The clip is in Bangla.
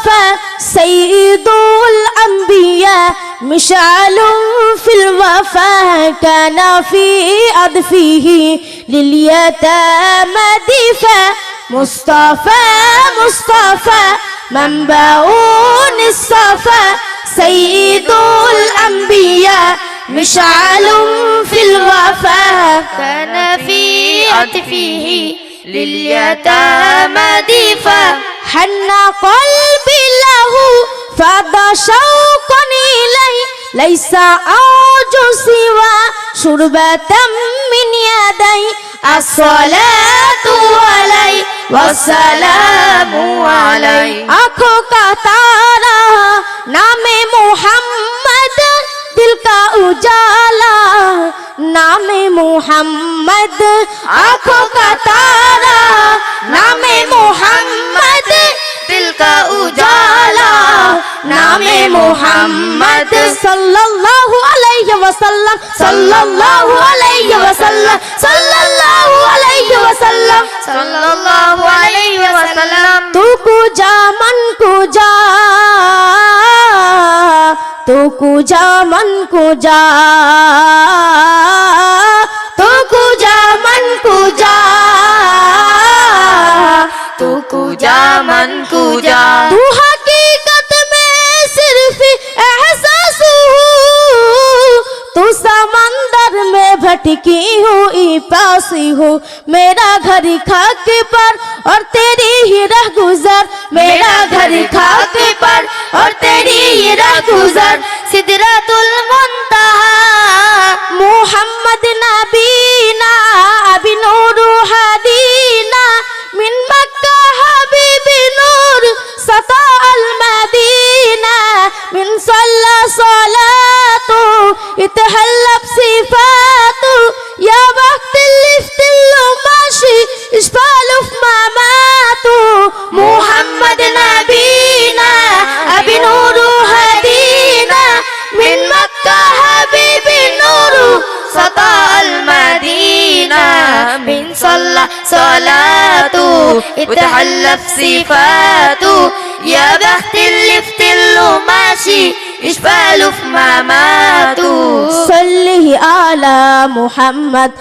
مصطفى سيد الأنبياء مشعل في الوفاء كان في أضفه لليتامى دفاع مصطفى مصطفى منبع الصفا. سيد الأنبياء مشعل في الوفاء. كان في عطفه لليتامى دفاع حن قلبي فضى شوق إلي ليس أرجو سوى شربة من يدي الصلاة علي والسلام علي আঁখো কা তারা নামে মোহাম্মদ দিল কা উজালা নামে মোহাম্মদ আঁখো কা তারা নামে মোহাম্মদ দিল কা উজালা নামে মোহাম্মদ সাল্লাল্লাহু আলাইহি ওয়াসাল্লাম, সাল্লাল্লাহু আলাইহি ওয়াসাল্লাম, সাল্লাল্লাহু আলাইহি ওয়াসাল্লাম, সাল্লাল্লাহু আলাইহি ওয়াসাল্লাম। তু কুজা মান কুজা তু কুজা মান কুজা भटकी हुई प्यासी हूँ। मेरा घर खाके पर और तेरी ही राह गुजर। मेरा घर खाके पर और तेरी ही राह गुजर। सिदरतुल मुंतहा मोहम्मद नबीना अभी नूर हदीना। मिन मक्का हबीबी नूर सता अल मदीना। मिन सल्ला सलातु इतहल्लब सिफातु صلاته وتحلف صفاته يا بخت اللي في تله ماشي اشفاله في مماته صله على محمد.